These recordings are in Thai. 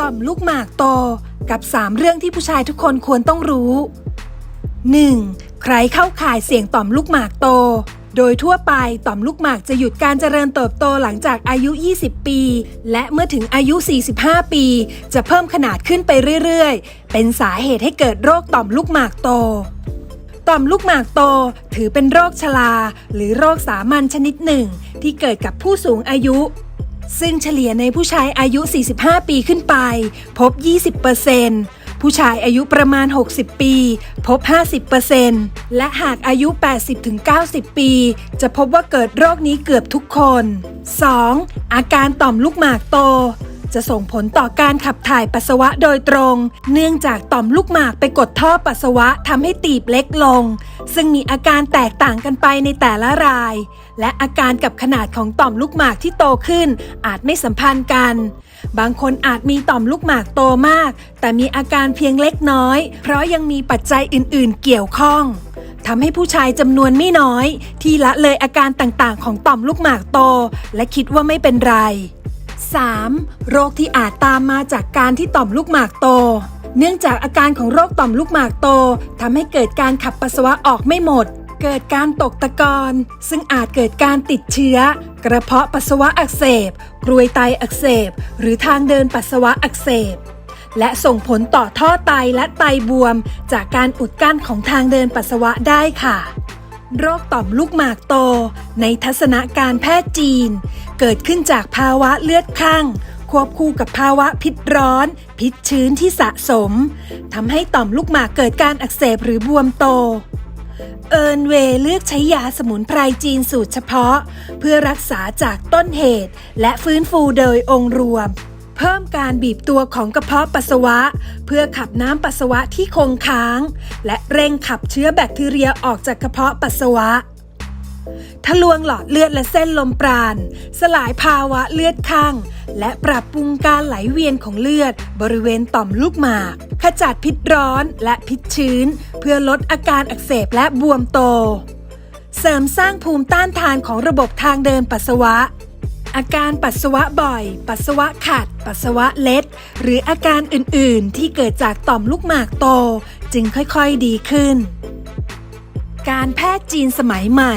ต่อมลูกหมากโตกับ 3 เรื่องที่ผู้ชายทุกคนควรต้องรู้ 1. ใครเข้าข่ายเสี่ยงต่อมลูกหมากโต โดยทั่วไปต่อมลูกหมากจะหยุดการเจริญเติบโตหลังจากอายุ 20 ปี และเมื่อถึงอายุ 45 ปี จะเพิ่มขนาดขึ้นไปเรื่อยๆ เป็นสาเหตุให้เกิดโรคต่อมลูกหมากโตต่อมลูกหมากโตถือเป็นโรคชราหรือโรคสามัญชนิดหนึ่ง ที่เกิดกับผู้สูงอายุ ซึ่งเฉลี่ยในผู้ชายอายุ 45 ปีขึ้นไป พบ 20%ผู้ชายอายุประมาณ 60 ปี พบ 50%และหากอายุ 80-90 ปี จะพบว่าเกิดโรคนี้เกือบทุกคน 2. อาการต่อมลูกหมากโต จะส่งผลต่อการขับถ่ายปัสสาวะโดยตรง เนื่องจากต่อมลูกหมากไปกดท่อปัสสาวะทำให้ตีบเล็กลง ซึ่งมีอาการแตกต่างกันไปในแต่ละราย และอาการกับขนาดของต่อมลูกหมากที่โตขึ้น อาจไม่สัมพันธ์กัน บางคนอาจมีต่อมลูกหมากโตมาก แต่มีอาการเพียงเล็กน้อย เพราะยังมีปัจจัยอื่น ๆ เกี่ยวข้องทำให้ผู้ชายจำนวนไม่น้อย ที่ละเลยอาการต่างๆ ของต่อมลูกหมากโต และคิดว่าไม่เป็นไร 3. โรคที่อาจตามมาจากการที่ต่อมลูกหมากโต เนื่องจากอาการของโรคต่อมลูกหมากโตทำให้เกิดการขับปัสสาวะออกไม่หมด เกิดการตกตะกอนซึ่งอาจเกิดการติดเชื้อ กระเพาะปัสสาวะอักเสบกรวยไตอักเสบ หรือทางเดินปัสสาวะอักเสบ และส่งผลต่อท่อไตและไตบวม จากการอุดกั้นของทางเดินปัสสาวะได้ค่ะ โรคต่อมลูกหมากโต ในทัศนะการแพทย์จีน เกิดขึ้นจากภาวะเลือดข้างควบคู่กับภาวะพิษร้อน พิษชื้นที่สะสมทำให้ต่อมลูกหมากเกิดการอักเสบหรือบวมโต เอิร์นเวย์เลือกใช้ยาสมุนไพรจีนสูตรเฉพาะ เพื่อรักษาจากต้นเหตุและฟื้นฟูโดยองค์รวม เพิ่มการบีบตัวของกระเพาะปัสสาวะ เพื่อขับน้ำปัสสาวะที่คงค้าง และเร่งขับเชื้อแบคทีเรียออกจากกระเพาะปัสสาวะทะลวงหลอดเลือดและเส้นลมปราณ สลายภาวะเลือดข้าง และปรับปรุงการไหลเวียนของเลือด บริเวณต่อมลูกหมาก ขจัดพิษร้อนและพิษชื้น เพื่อลดอาการอักเสบและบวมโต เสริมสร้างภูมิต้านทานของระบบทางเดินปัสสาวะ อาการปัสสาวะบ่อย ปัสสาวะขัด ปัสสาวะเล็ด หรืออาการอื่นๆ ที่เกิดจากต่อมลูกหมากโต จึงค่อยๆดีขึ้น การแพทย์จีนสมัยใหม่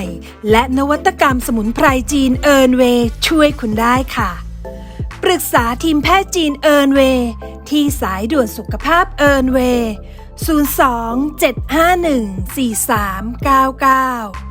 และนวัตกรรมสมุนไพรจีนเอิร์นเวย์ช่วยคุณได้ค่ะ ปรึกษาทีมแพทย์จีนเอิร์นเวย์ที่สายด่วนสุขภาพเอิร์นเวย์02 751 4399